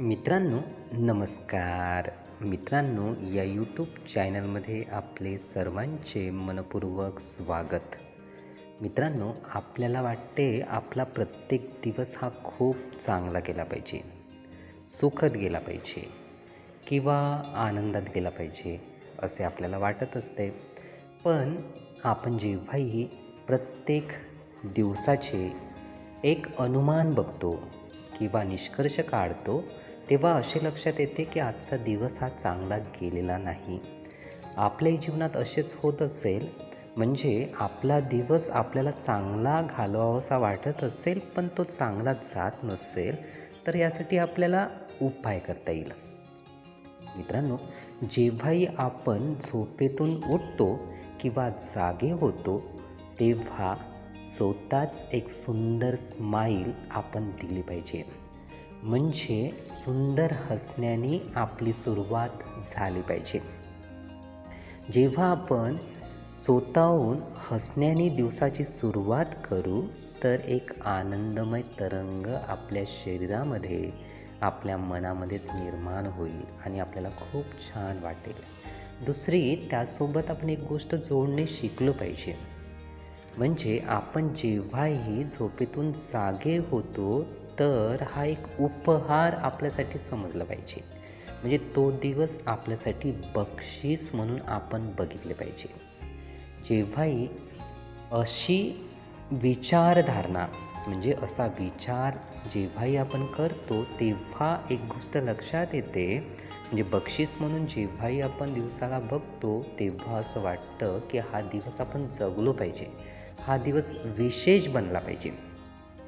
मित्रांनो नमस्कार. मित्रांनो या यूट्यूब चॅनलमध्ये आपले सर्वांचे मनपूर्वक स्वागत. मित्रांनो आपल्याला वाटते आपला प्रत्येक दिवस हा खूप चांगला गेला पाहिजे. सुखद गेला पाहिजे. किंवा आनंदात गेला पाहिजे असे आपल्याला वाटत असते. पण आपण जेव्हाही प्रत्येक दिवसाचे एक अनुमान बघतो किंवा निष्कर्ष काढतो तेव्हा असे लक्षात येते की आजचा दिवस हा चांगला गेलेला नाही. आपल्याही जीवनात असेच होत असेल. म्हणजे आपला दिवस आपल्याला चांगला घालवावासा वाटत असेल पण तो चांगला जात नसेल तर यासाठी आपल्याला उपाय करता येईल. मित्रांनो जेव्हाही आपण झोपेतून उठतो किंवा जागे होतो तेव्हा स्वतःच एक सुंदर स्माईल आपण दिली पाहिजे. म्हणजे सुंदर हसण्याने आपली सुरुवात झाली पाहिजे. जेव्हा आपण स्वतःहून हसण्याने दिवसाची सुरुवात करू तर एक आनंदमय तरंग आपल्या शरीरामध्ये आपल्या मनामध्येच निर्माण होईल आणि आपल्याला खूप छान वाटेल. दुसरी त्यासोबत आपण एक गोष्ट जोडणे शिकलो पाहिजे. म्हणजे आपण जेव्हाही झोपेतून जागे होतो तर हा एक उपहार आपल्यासाठी समजला पाहिजे. म्हणजे तो दिवस आपल्यासाठी बक्षीस म्हणून आपण बघितले पाहिजे. जेव्हाही अशी विचारधारणा म्हणजे असा विचार जेव्हाही आपण करतो तेव्हा एक गोष्ट लक्षात येते. म्हणजे बक्षीस म्हणून जेव्हाही आपण दिवसाला बघतो तेव्हा असं वाटतं की हा दिवस आपण जगलो पाहिजे. हा दिवस विशेष बनला पाहिजे.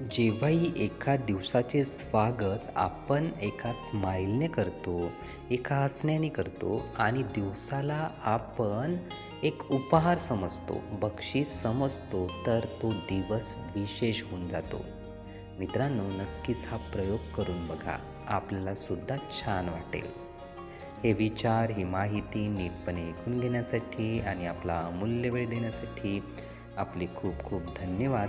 जेव्हाही एका दिवसाचे स्वागत आपण एका स्माईलने करतो एका हसण्याने करतो आणि दिवसाला आपण एक उपहार समजतो बक्षीस समजतो तर तो दिवस विशेष होऊन जातो. मित्रांनो नक्कीच हा प्रयोग करून बघा. आपल्याला सुद्धा छान वाटेल. हे विचार ही माहिती नीटपणे ऐकून घेण्यासाठी आणि आपला अमूल्य वेळ देण्यासाठी आपले खूप खूप धन्यवाद.